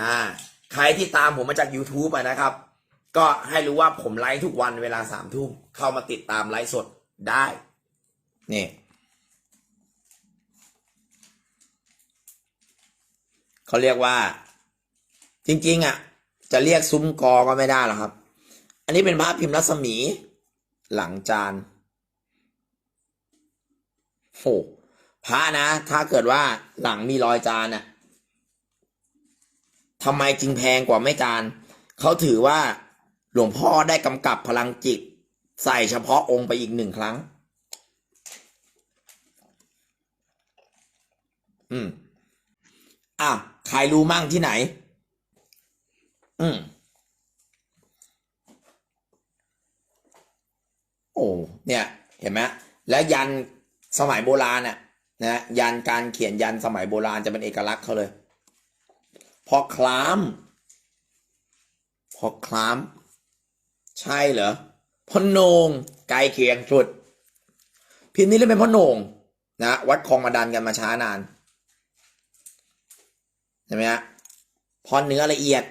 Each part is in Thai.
อ่าใครที่ตามผมมาจาก YouTube อะนะครับ ก็ให้รู้ว่าผมไลฟ์ทุกวันเวลาสามทุ่มเข้ามาติดตามไลฟ์สดได้นี่เขาเรียกว่า จริง ๆ อะ จะเรียกซุ้มกอก็ไม่ได้หรอกครับ อันนี้เป็นพระพิมพ์รัศมี หลังจานโหพระนะ ถ้าเกิดว่าหลังมีรอยจานน่ะ ทำไมจึงแพงกว่าไม่จานเขาถือว่าหลวงพ่อได้กำกับพลังจิต ใส่เฉพาะองค์ไปอีกหนึ่งครั้ง อืมอะใครรู้มั่งที่ไหน อืมโอ้เนี่ย เห็นไหมแล้วยันสมัยโบราณน่ะนะยันการเขียนยันสมัยโบราณจะเป็นเอกลักษณ์เขาเลย พอคลาม พอคลาม ใช่เหรอพ่อโหนงใกล้เคียงสุด พิมพ์นี้เล่นเป็นพ่อโหนงนะวัดคลองมาดันกันมาช้านานใช่ไหมฮะพอเนื้อละเอียด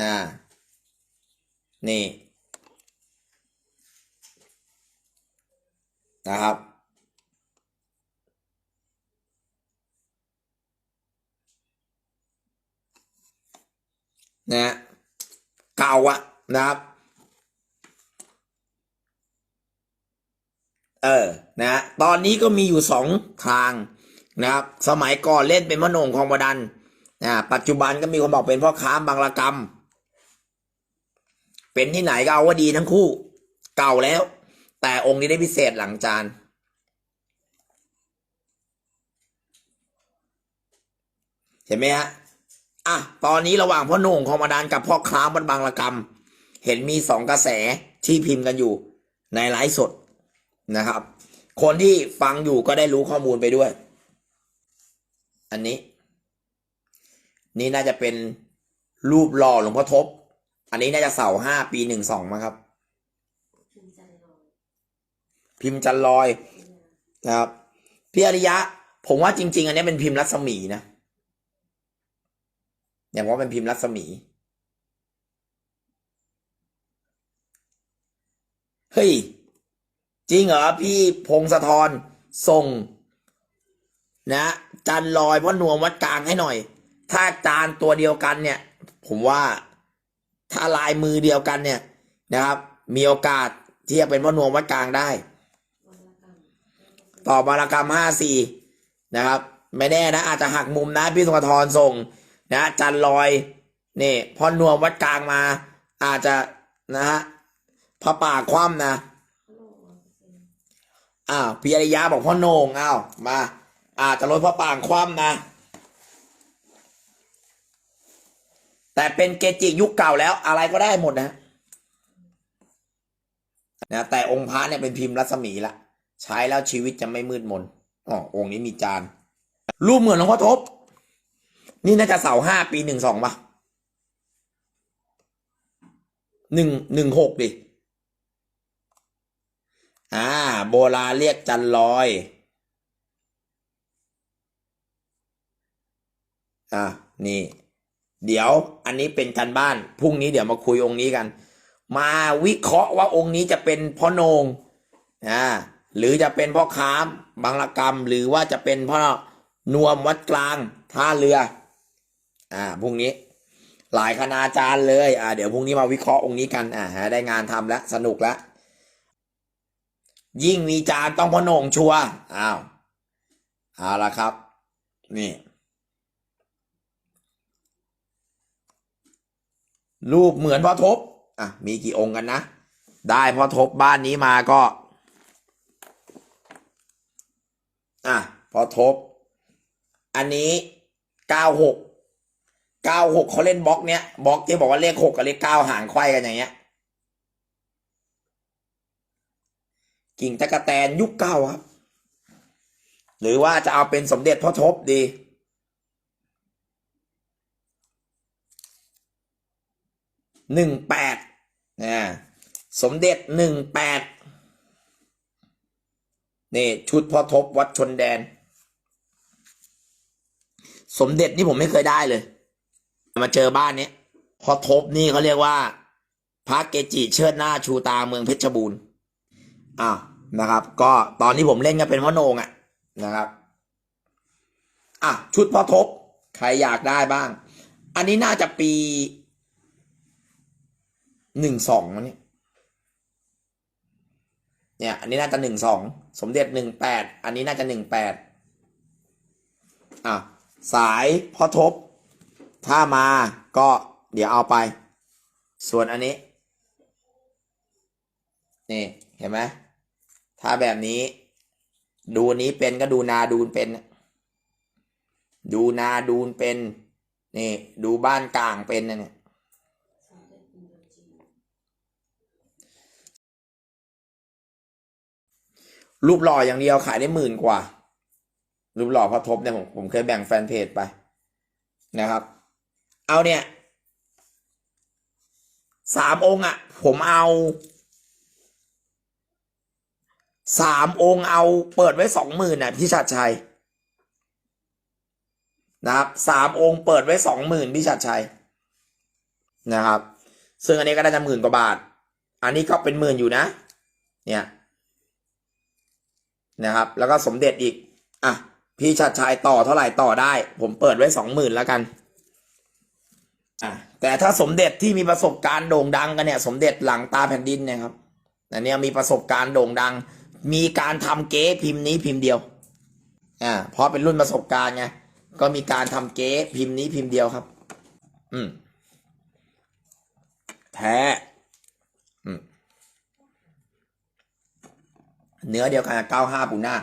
อ่า นี่นะครับ นะเก่าอะนะครับ เออนะตอนนี้ก็มีอยู่สองทางนะครับ สมัยก่อนเล่นเป็นมะโนงของบดันนะปัจจุบันก็มีคนบอกเป็นพ่อค้าบางระกรรม เป็นที่ไหนก็เอาว่าดีทั้งคู่ เก่าแล้ว แต่องค์นี้ได้พิเศษหลังจานเห็นไหมฮะ อะตอนนี้ระหว่างพ่อหนุ่งขอมาดานกับพ่อค้าบันบางระกรรม เห็นมีสองกระแสที่พิมพ์กันอยู่ในไลฟ์สดนะครับ คนที่ฟังอยู่ก็ได้รู้ข้อมูลไปด้วย อันนี้ นี่น่าจะเป็นรูปหล่อหลวงพ่อทบ อันนี้น่าจะเสาห้าปีหนึ่งสองมั้งครับ พิมพ์จันทร์ลอยพิมพ์จันลอยนะครับพี่อริยะ ผมว่าจริง ๆ อันนี้เป็นพิมพ์รัศมีนะ อย่างว่าเป็นพิมพ์รัศมี เฮ้ย จริงเหรอพี่พงศธรส่ง นะ จันลอยพ่อนวมวัดกลางให้หน่อย ถ้าจานตัวเดียวกันเนี่ย ผมว่าถ้าลายมือเดียวกันเนี่ยนะครับ มีโอกาสที่จะเป็นพ่อนวมวัดกลางได้ ต่อบารกรรมห้าสี่นะครับ ไม่แน่นะ อาจจะหักมุมนะพี่สุงทรส่ง นะจันลอยนี่พ่อนวมวัดกลางมา อาจจะนะฮะพระป่าคว่ำนะอ้าวพิริยาบอกพ่อโหนงอ้าวมาอาจจะลดพระป่างคว่ำนะ แต่เป็นเกจิยุคเก่าแล้วอะไรก็ได้หมดนะนะแต่องค์พระเนี่ยเป็นพิมพ์รัศมีละใช้แล้วชีวิตจะไม่มืดมนอ๋อองค์นี้มีจานรูปเหมือนหลวงพ่อทบ นี่น่าจะเสาห้าปีหนึ่งสองปะหนึ่งหนึ่งหกดิ อ่า โบราณเรียกจันลอย อะนี่ เดี๋ยวอันนี้เป็นการบ้าน พรุ่งนี้เดี๋ยวมาคุยองค์นี้กัน มาวิเคราะห์ว่าองค์นี้จะเป็นพ่อโหนงอ่าหรือจะเป็นพ่อค้ามบางระกรรม หรือว่าจะเป็นพ่อนวมวัดกลางท่าเรือ อ่าพรุ่งนี้ หลายคณาจารย์เลยอ่าเดี๋ยวพรุ่งนี้มาวิเคราะห์องค์นี้กันอ่าได้งานทำแล้วสนุกแล้วยิ่งมีจานต้องพนงชัวอ้าวเอาละครับ นี่รูปเหมือนพ่อทบ อะ มีกี่องค์กันนะ ได้พ่อทบบ้านนี้มาก็ อะพ่อทบ อันนี้เก้าหก เก้าหกเขาเล่นบล็อกเนี้ยบล็อกที่บอกว่าเลขหกกับเลขเก้าห่างไขว้กันอย่างเงี้ย กิ่งตะกะแตนยุคเก้าครับ หรือว่าจะเอาเป็นสมเด็จพ่อทบดี หนึ่งแปดนะสมเด็จหนึ่งแปดนี่ชุดพ่อทบวัดชนแดน สมเด็จนี่ผมไม่เคยได้เลย มาเจอบ้านเนี้ยพอทบนี่เขาเรียกว่าพระเกจิเชิดหน้าชูตาเมืองเพชรบูรณ์อ้าวนะครับ ก็ตอนที่ผมเล่นก็เป็นพ่อโหนงอะนะครับอะชุดพ่อทบใครอยากได้บ้าง อันนี้น่าจะปีหนึ่งสองเนี่ยเนี่ย อันนี้น่าจะหนึ่งสองสมเด็จหนึ่งแปดอันนี้น่าจะหนึ่งแปดอะสายพ่อทบ ถ้ามาก็เดี๋ยวเอาไป ส่วนอันนี้ นี่ เห็นไหมถ้าแบบนี้ ดูนี้เป็นก็ดูนาดูนเป็น ดูนาดูนเป็น นี่ ดูบ้านกลางเป็นนะเนี่ยรูปหล่ออย่างเดียวขายได้หมื่นกว่า รูปหล่อพระทบเนี่ยผมผมเคยแบ่งแฟนเพจไปนะครับ เอาเนี่ยสามองค์อะผมเอาสามองค์เอาเปิดไว้สองหมื่นน่ะพี่ชัดชัยนะครับสามองค์เปิดไว้สองหมื่นพี่ชัดชัยนะครับ ซึ่งอันนี้ก็น่าจะหมื่นกว่าบาท อันนี้ก็เป็นหมื่นอยู่นะ เนี่ยนะครับ แล้วก็สมเด็จอีก อะ พี่ชัดชัยต่อเท่าไหร่ต่อได้ ผมเปิดไว้สองหมื่นแล้วกัน แต่ถ้าสมเด็จที่มีประสบการณ์โด่งดังกันเนี่ย สมเด็จหลังตาแผ่นดินเนี่ยครับอันนี้มีประสบการณ์โด่งดัง มีการทำเก๊พิมพ์นี้พิมพ์เดียวอ่าเพราะเป็นรุ่นประสบการณ์ไงก็มีการทำเก๊พิมพ์นี้พิมพ์เดียวครับ อืมแท้อืมเนื้อเดียวกันกับเก้าห้าปูนา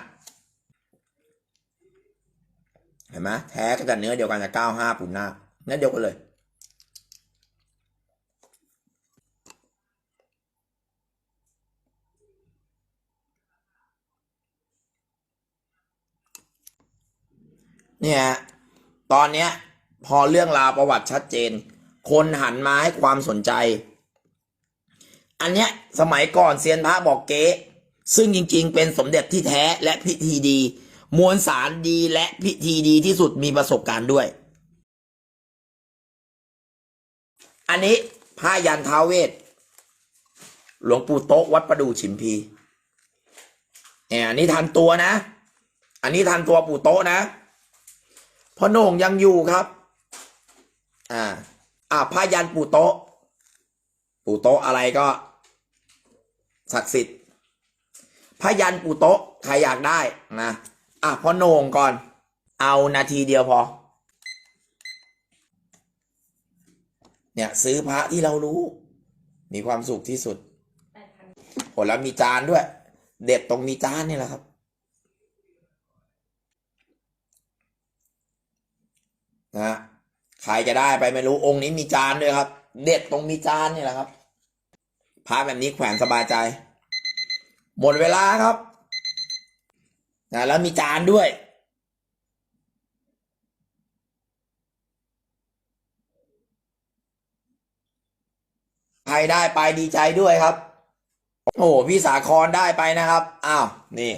เห็นไหมแท้ก็จะเนื้อเดียวกันกับเก้าห้าปูนาเนื้อเดียวกันเลย เนี่ยตอนเนี้ยพอเรื่องราวประวัติชัดเจน คนหันมาให้ความสนใจ อันเนี้ยสมัยก่อนเซียนพระบอกเก๊ซึ่งจริงๆ เป็นสมเด็จที่แท้และพิธีดี มวลสารดีและพิธีดีที่สุดมีประสบการณ์ด้วย อันนี้ผ้ายันท้าวเวท หลวงปู่โต๊ะวัดประดูฉิมพีเนี่ยอันนี้ทันตัวนะ อันนี้ทันตัวปู่โต๊ะนะ พ่อโหน่งยังอยู่ครับ อ่า อ่าผ้ายันปู่โต๊ะ ปู่โต๊ะอะไรก็ ศักดิ์สิทธิ์พยันปูโต๊ะใครอยากได้นะอะพอโหนงก่อน เอานาทีเดียวพอ เนี่ยซื้อพระที่เรารู้ มีความสุขที่สุดแปดพันผลแล้วมีจานด้วย เด็ดตรงมีจานนี่แหละครับ นะใครจะได้ไปไม่รู้องค์นี้มีจานด้วยครับ เด็ดตรงมีจานนี่แหละครับพระแบบนี้แขวนสบายใจ หมดเวลาครับนะแล้วมีจานด้วย ใครได้ไปดีใจด้วยครับ โอ้โหพี่สาครได้ไปนะครับ อ้าว นี่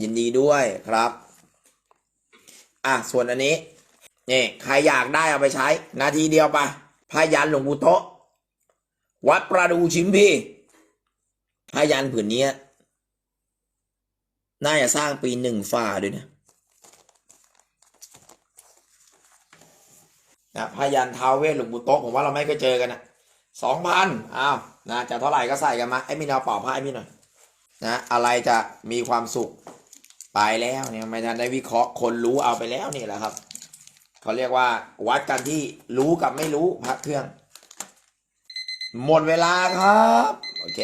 ยินดีด้วยครับ อะส่วนอันนี้นี่ใครอยากได้เอาไปใช้ นาทีเดียวไปพายันหลวงปู่โตะวัดประดูชิมพีพายันผืนนี้น่าจะสร้างปีหนึ่งฝ่าด้วยนะนะพายันท้าวเวสหลวงปู่โตะผมว่าเราไม่เคยเจอกันนะสองพันอ้าวนะจะเท่าไหร่ก็ใส่กันมาไอ้มีนาเป่าผ้าไอ้มีหน่อยนะอะไรจะมีความสุข ไปแล้วเนี่ยไม่ทันได้วิเคราะห์คนรู้เอาไปแล้วนี่แหละครับเขาเรียกว่า วัดกันที่รู้กับไม่รู้พักเครื่อง หมดเวลาครับ โอเค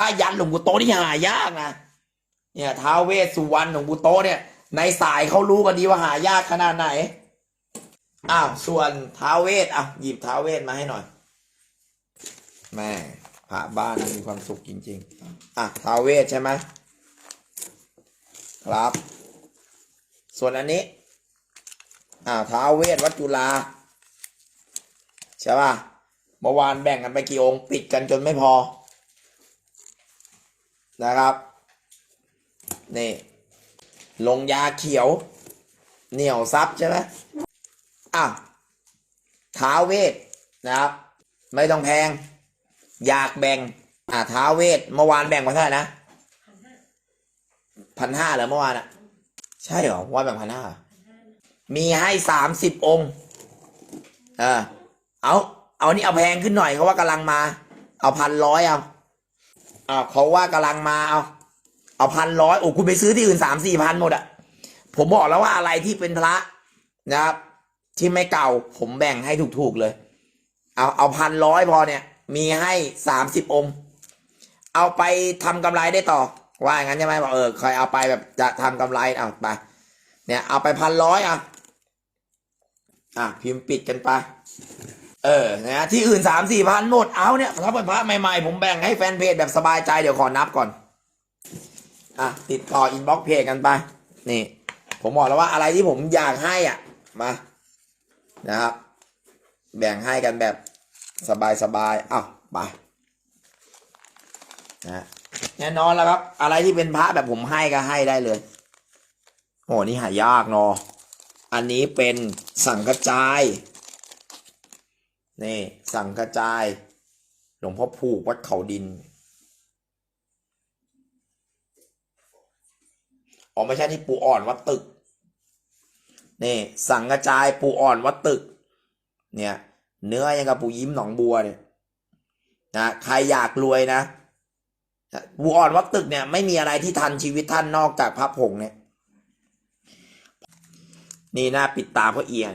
อายันหลวงปู่โตนี่หายากนะเนี่ยท้าวเวสสุวรรณหลวงปู่โตเนี่ย ในสายเขารู้กันดีว่าหายากขนาดไหนอ้าวส่วนท้าวเวสอะหยิบท้าวเวสมาให้หน่อย แม่พระบ้านมีความสุขจริง ๆ อะท้าวเวสใช่ไหม ครับ ส่วนอันนี้ อ่าท้าเวสวัดจุฬาใช่ป่ะเมื่อวานแบ่งกันไปกี่องค์ ปิดกันจนไม่พอ นะครับ นี่ ลงยาเขียว เหนียวซับใช่ไหมอะท้าเวทนะครับ ไม่ต้องแพง อยากแบ่ง อะท้าเวทเมื่อวานแบ่งมาเท่าไหร่นะ พันห้าพันห้าเหรอเมื่อวานอะใช่เหรอว่าแบ่งพันห้ามีให้สามสิบองค์เออเอาเอานี่เอาแพงขึ้นหน่อยเขาว่ากำลังมา เอาพันร้อยเอาเอาเขาว่ากำลังมาเอาเอาพันร้อยโอ้คุณไปซื้อที่อื่นสามสี่พันหมดอะผมบอกแล้วว่าอะไรที่เป็นพระนะครับ ที่ไม่เก่าผมแบ่งให้ถูกๆเลย เอาเอาพันร้อยพอเนี่ย มีให้สามสิบองค์ เอาไปทำกำไรได้ต่อ ว่าอย่างนั้นใช่ไหมบอกเออใครเอาไปแบบจะทำกำไรเอาไป เนี่ยเอาไปพันร้อยอะอะพิมพ์ปิดกันไป เออนะที่อื่นสามสี่พันหมดเอาเนี่ยถ้าเป็นพระใหม่ๆ ผมแบ่งให้แฟนเพจแบบสบายใจเดี๋ยวขอนับก่อน อะ ติดต่ออินบ็อกเพจกันไป นี่ ผมบอกแล้วว่าอะไรที่ผมอยากให้อะ มา นะครับ แบ่งให้กันแบบสบายๆอ้าวไปนะ แน่นอนแล้วครับ อะไรที่เป็นพระแบบผมให้ก็ให้ได้เลยโอ้นี่หายากเนาะอันนี้เป็นสังกระจายนี่สังกระจาย หลวงพ่อผูกวัดเขาดินอ๋อไม่ใช่ที่ปูอ่อนวัดตึกนี่สังกระจายปูอ่อนวัดตึก เนี่ย เนื้อยังกับปูยิ้มหนองบัวเนี่ยนะใครอยากรวยนะ ปูอ่อนวัดตึกเนี่ยไม่มีอะไรที่ทันชีวิตท่านนอกจากพระผงเนี่ย นี่น้าปิดตาเพราะเอีย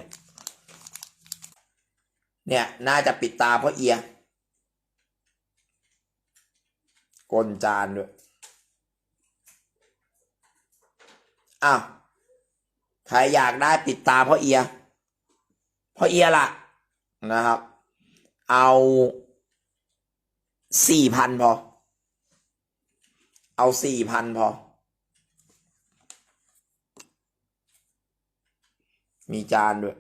เนี่ยน่าจะปิดตาเพราะเอียกลจานด้วยอ้าวใครอยากได้ปิดตาเพราะเอียเพราะเอียล่ะนะครับ เอาสี่พันพอ เอาสี่พันพอ มีจานด้วย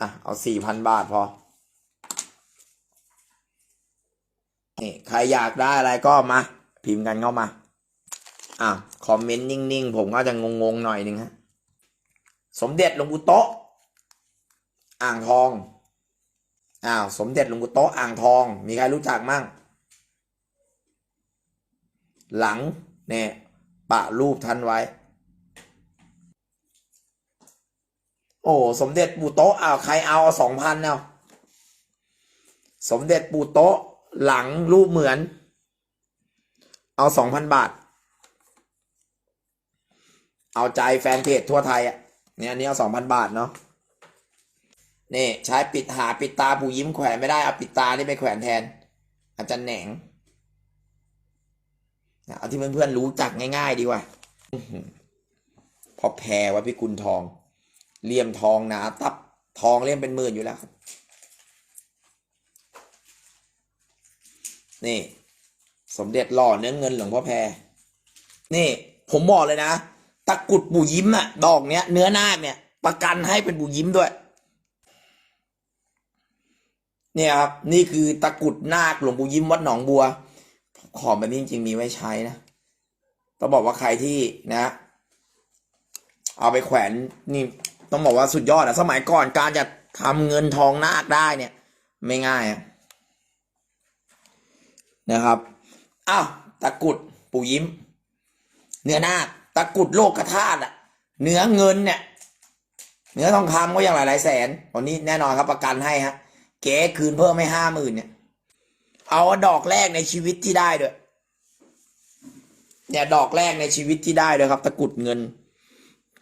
อะ เอาสี่พันบาทพอ นี่ ใครอยากได้อะไรก็มา พิมพ์กันเข้ามา อะ คอมเมนต์นิ่ง ๆ ผมก็จะงง ๆ หน่อยหนึ่งฮะ สมเด็จหลวงปู่โตะอ่างทอง อ้าว สมเด็จหลวงปู่โตะอ่างทอง มีใครรู้จักมั่ง หลังเนี่ยปะรูปท่านไว้ โอ้สมเด็จปู่โต๊ะอ้าวใครเอาสองพันเอาสมเด็จปู่โต๊ะหลังรูปเหมือน เอาสองพันบาท เอาใจแฟนเพจทั่วไทยอะเนี่ยอันนี้เอาสองพันบาทเนาะนี่ใช้ปิดหาปิดตาปู่ยิ้มแขวนไม่ได้เอาปิดตานี่ไปแขวนแทน อาจารย์แหนง เอาที่เพื่อนๆรู้จักง่าย ๆ ดีกว่าอื้อหือพอแพรวัดพิกุลทองเลี่ยมทองหนาตับทองเลี่ยมเป็นหมื่นอยู่แล้วครับ นี่ สมเด็จหล่อเนื้อเงินหลวงพ่อแพรนี่ ผมบอกเลยนะตะกุดปู่ยิ้มอะดอกเนี้ย เนื้อหน้าเนี่ย ประกันให้เป็นปู่ยิ้มด้วย เนี่ยครับ นี่คือตะกุดนาคหลวงปู่ยิ้มวัดหนองบัว ของแบบนี้จริงๆมีไว้ใช้นะต้องบอกว่าใครที่นะ เอาไปแขวนนี่ต้องบอกว่าสุดยอดอะสมัยก่อนการจะทำเงินทองนาคได้เนี่ย ไม่ง่ายอะนะครับอ้าวตะกรุดปู่ยิ้ม เนื้อนาคตะกรุดโลกธาตุอะเนื้อเงินเนี่ย เนื้อทองคำก็อย่างหลายๆแสนวันนี้แน่นอนครับประกันให้ฮะเก๋คืนเพิ่มไม่ห้าหมื่นเนี่ย เอาดอกแรกในชีวิตที่ได้ด้วยเนี่ยดอกแรกในชีวิตที่ได้ด้วยครับ ตะกุดเงิน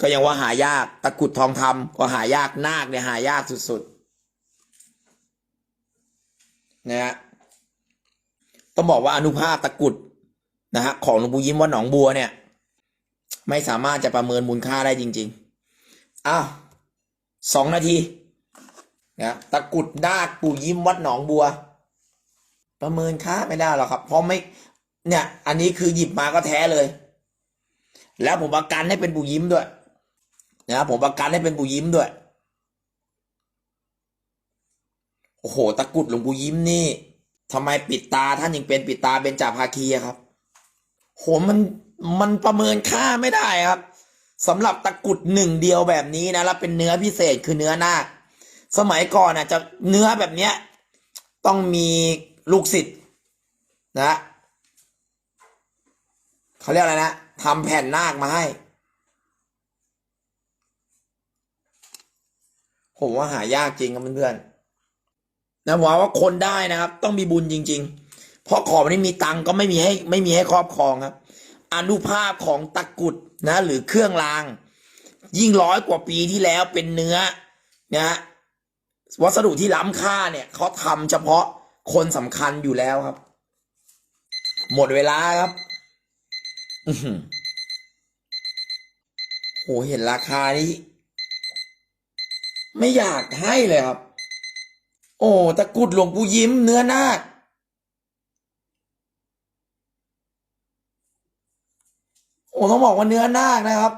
ก็ยังว่าหายาก ตะกุดทองคำก็หายากนาคเนี่ยหายากสุดๆนะฮะต้องบอกว่าอนุภาพตะกุดนะฮะของหลวงปู่ยิ้มวัดหนองบัวเนี่ย ไม่สามารถจะประเมินมูลค่าได้จริง ๆอ้าวสองนาทีนะตะกุดนาคปู่ยิ้มวัดหนองบัว ประเมินค่าไม่ได้หรอกครับเพราะไม่เนี่ย อันนี้คือหยิบมาก็แท้เลย แล้วผมประกันให้เป็นปู่ยิ้มด้วยนะครับผมประกันให้เป็นปู่ยิ้มด้วยโอ้โหตะกุดหลวงปู่ยิ้มนี่ทำไมปิดตาท่านยังเป็นปิดตาเป็นจ่าภาคีอะครับโหมันมันประเมินค่าไม่ได้ครับสำหรับตะกุดหนึ่งเดียวแบบนี้นะแล้วเป็นเนื้อพิเศษคือเนื้อนาคสมัยก่อนอะจะเนื้อแบบเนี้ย ต้องมี ลูกศิษย์นะเขาเรียกอะไรนะทำแผ่นนาคมาให้ ผมว่าหายากจริงครับเพื่อนๆนะผมว่าคนได้นะครับ ต้องมีบุญจริง ๆ เพราะของไม่มีตังก็ไม่มีให้ไม่มีให้ครอบครองครับ อนุภาพของตะกุดนะ หรือเครื่องราง ยิ่งร้อยกว่าปีที่แล้วเป็นเนื้อนะวัสดุที่ล้ำค่าเนี่ยเขาทำเฉพาะ คนสำคัญอยู่แล้วครับ หมดเวลาครับอือหือโหเห็นราคานี้ ไม่อยากให้เลยครับ โอ้ตะกรุดหลวงปู่ยิ้มเนื้อนาคโอ้ต้องบอกว่าเนื้อนาคนะครับ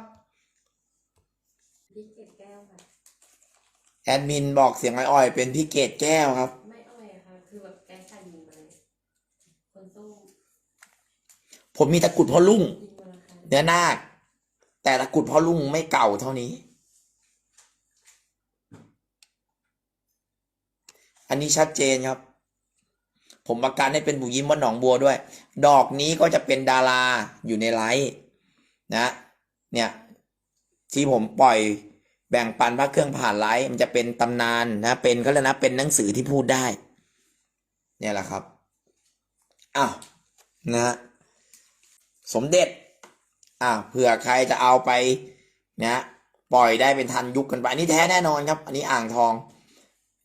พี่เกดแก้วค่ะแอดมินบอกเสียงอ่อยๆเป็นพี่เกดแก้วครับ ไม่อ้อยค่ะ คือแบบแกงใส่ยิงมาเลยคนสู้ ผมมีตะกุดพ่อลุงยิงเนื้อนาคแต่ตะกุดพ่อลุงไม่เก่าเท่านี้ อันนี้ชัดเจนครับ ผมประกันให้เป็นบุยิ้มวัดหนองบัวด้วย ดอกนี้ก็จะเป็นดาราอยู่ในไลฟ์นะ เนี่ย ที่ผมปล่อยแบ่งปันพระเครื่องผ่านไลฟ์มันจะเป็นตำนานนะ เป็นก็แล้วนะเป็นหนังสือที่พูดได้ เนี่ยแหละครับอ้าวนะฮะ สมเด็จ อ่าเผื่อใครจะเอาไปนะปล่อยได้เป็นทันยุคกันไปอันนี้แท้แน่นอนครับ อันนี้อ่างทอง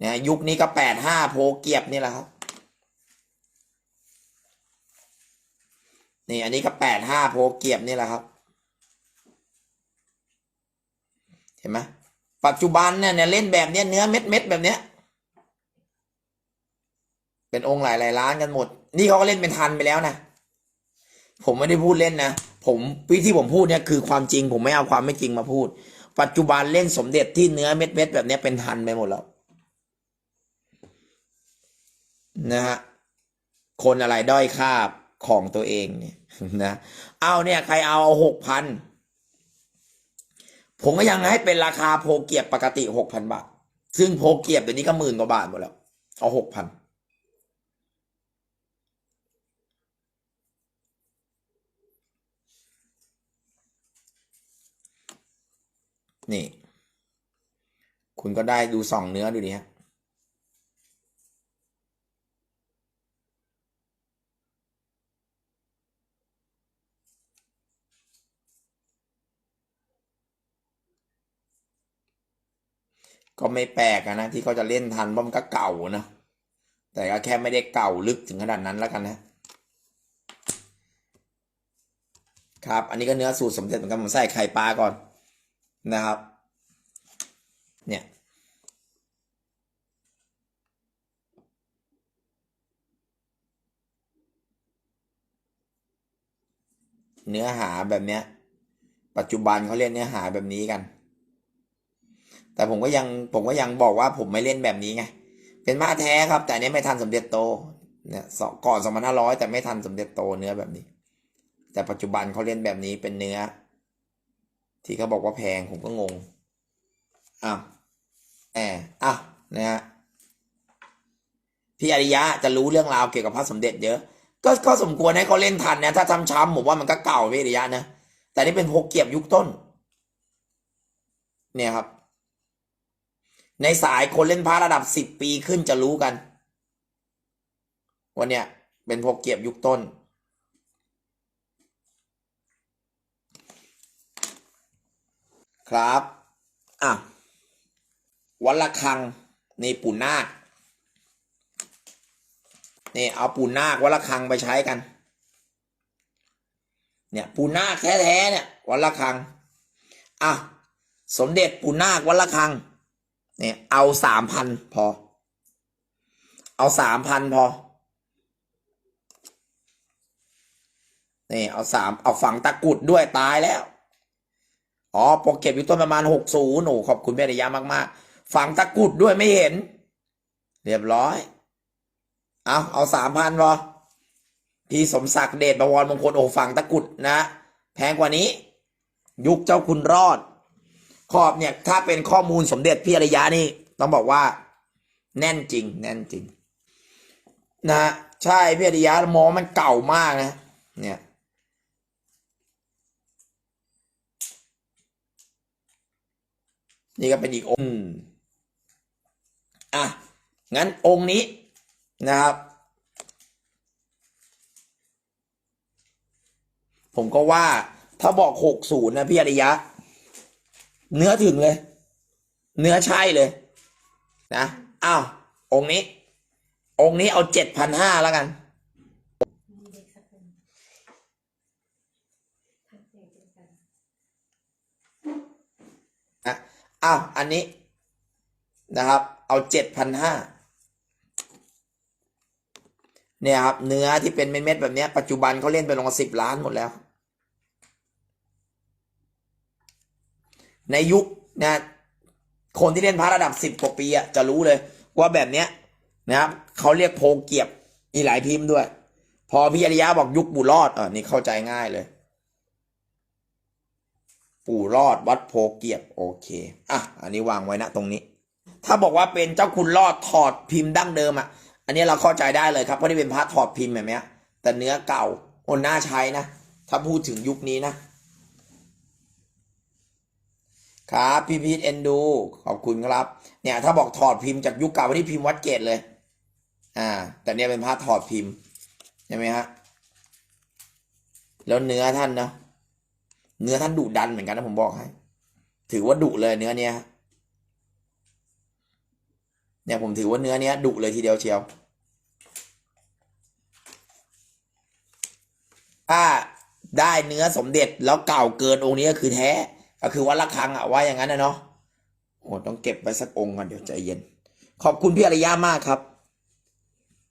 นะยุคนี้ก็แปดห้าโพเกียบนี่แหละครับนี่อันนี้ก็แปดห้าโพเกียบนี่แหละครับ เห็นไหมปัจจุบันเนี่ยเนี่ยเล่นแบบเนี้ยเนื้อเม็ดเม็ดแบบเนี้ย เป็นองค์หลายหลายล้านกันหมด นี่เขาก็เล่นเป็นทันไปแล้วนะ ผมไม่ได้พูดเล่นนะ ผมวิธีผมพูดเนี่ยคือความจริงผมไม่เอาความไม่จริงมาพูด ปัจจุบันเล่นสมเด็จที่เนื้อเม็ดเม็ดแบบนี้เป็นทันไปหมดแล้วนะฮะคนอะไรด้อยค่าของตัวเองเนี่ยนะเอาเนี่ยใครเอาหกพันผมก็ยังให้เป็นราคาโพเกียบปกติหกพันบาท ซึ่งโพเกียบเดี๋ยวนี้ก็หมื่นกว่าบาทหมดแล้ว เอาหกพัน นี่ คุณก็ได้ดูส่องเนื้อดูดิฮะก็ไม่แปลกนะที่เขาจะเล่นทันเพราะมันก็เก่านะ แต่ก็แค่ไม่ได้เก่าลึกถึงขนาดนั้นแล้วกันนะ ครับ อันนี้ก็เนื้อสูตรสมเด็จเหมือนกันผมใส่ไข่ปลาก่อน นะครับ เนี่ย เนื้อหาแบบเนี้ย ปัจจุบันเขาเรียกเนื้อหาแบบนี้กัน แต่ผมก็ยังผมก็ยังบอกว่าผมไม่เล่นแบบนี้ไง เป็นมาแท้ครับ แต่อันนี้ไม่ทันสมเด็จโต เนี่ยสก่อนสองพันห้าร้อยแต่ไม่ทันสมเด็จโตเนื้อแบบนี้ แต่ปัจจุบันเขาเล่นแบบนี้เป็นเนื้อ ที่เขาบอกว่าแพงผมก็งงอ้าวแอบอ้าวนะฮะพี่อริยะจะรู้เรื่องราวเกี่ยวกับพระสมเด็จเยอะ ก็ก็สมควรให้เขาเล่นทันนะถ้าทำช้ำผมว่ามันก็เก่าพี่อริยะนะแต่นี่เป็นพกเกียบยุคต้น เนี่ยครับ ในสายคนเล่นพระระดับสิบปีขึ้นจะรู้กัน วันเนี้ยเป็นพกเกียบยุคต้น ครับอะวัดละคังนี่ปู่นาคนี่เอาปู่นาควัดละคังไปใช้กัน เนี่ยปู่นาคแท้ๆเนี่ยวัดละคังอะสมเด็จปู่นาควัดละคังเนี่ยเอาสามพันพอ เอาสามพันพอนี่เอาสามเอาฝังตะกุดด้วยตายแล้ว อ๋อโปรเก็บอยู่ต้นประมาณหกศูนย์โอ้ขอบคุณแม่ระยะมากๆ ฝังตะกุดด้วยไม่เห็น เรียบร้อย เอาเอาสามพันพอพี่สมศักดิ์เดชบวรมงคลโอ้ฝังตะกุดนะ แพงกว่านี้ ยุคเจ้าคุณรอด ขอบเนี่ย ถ้าเป็นข้อมูลสมเด็จพี่อริยะนี่ ต้องบอกว่า แน่นจริง แน่นจริง นะฮะใช่พี่อริยะมองมันเก่ามากนะ เนี่ย นี่ก็เป็นอีกองค์อืมอะ งั้นองค์นี้นะครับ ผมก็ว่าถ้าบอกหกศูนย์นะพี่อริยะ เนื้อถึงเลย เนื้อใช่เลย นะ อ้าว องค์นี้ องค์นี้เอาเจ็ดพันห้าแล้วกัน มีเด็กสักคนทำเสียงเดียวกัน นะ อ้าวอันนี้นะครับ เอาเจ็ดพันห้าเนี่ยครับ เนื้อที่เป็นเม็ดๆแบบนี้ปัจจุบันเขาเล่นไปลงสิบล้านหมดแล้ว ในยุคนะคนที่เล่นพระระดับสิบกว่าปีอะจะรู้เลย ว่าแบบเนี้ยนะครับเขาเรียกโพเกียบมีหลายพิมพ์ด้วย พอพี่อริยะบอกยุคปู่รอดเออนี่เข้าใจง่ายเลย ปู่รอดวัดโพเกียบโอเคอะอันนี้วางไว้นะตรงนี้ ถ้าบอกว่าเป็นเจ้าคุณรอดถอดพิมพ์ดั้งเดิมอะ อันนี้เราเข้าใจได้เลยครับเพราะนี่เป็นพระถอดพิมพ์แบบนี้ยแต่เนื้อเก่าโอนน่าใช้นะ ถ้าพูดถึงยุคนี้นะครับพี่พีทเอ็นดูขอบคุณครับ เนี่ยถ้าบอกถอดพิมพ์จากยุคเก่าวันนี้พิมพ์วัดเกตเลย อ่า แต่เนี่ยเป็นพระถอดพิมพ์ใช่ไหมฮะแล้วเนื้อท่านเนาะ เนื้อท่านดุดันเหมือนกันนะผมบอกให้ถือว่าดุเลยเนื้อเนี้ยเนี่ยผมถือว่าเนื้อเนี้ยดุเลยทีเดียวเชียวถ้าได้เนื้อสมเด็จแล้วเก่าเกินองค์นี้ก็คือแท้ ก็คือว่าละครังอะว่าอย่างนั้นนะเนาะโอ้ต้องเก็บไว้สักองค์ก่อนเดี๋ยวใจเย็น ขอบคุณพี่อริยามากครับ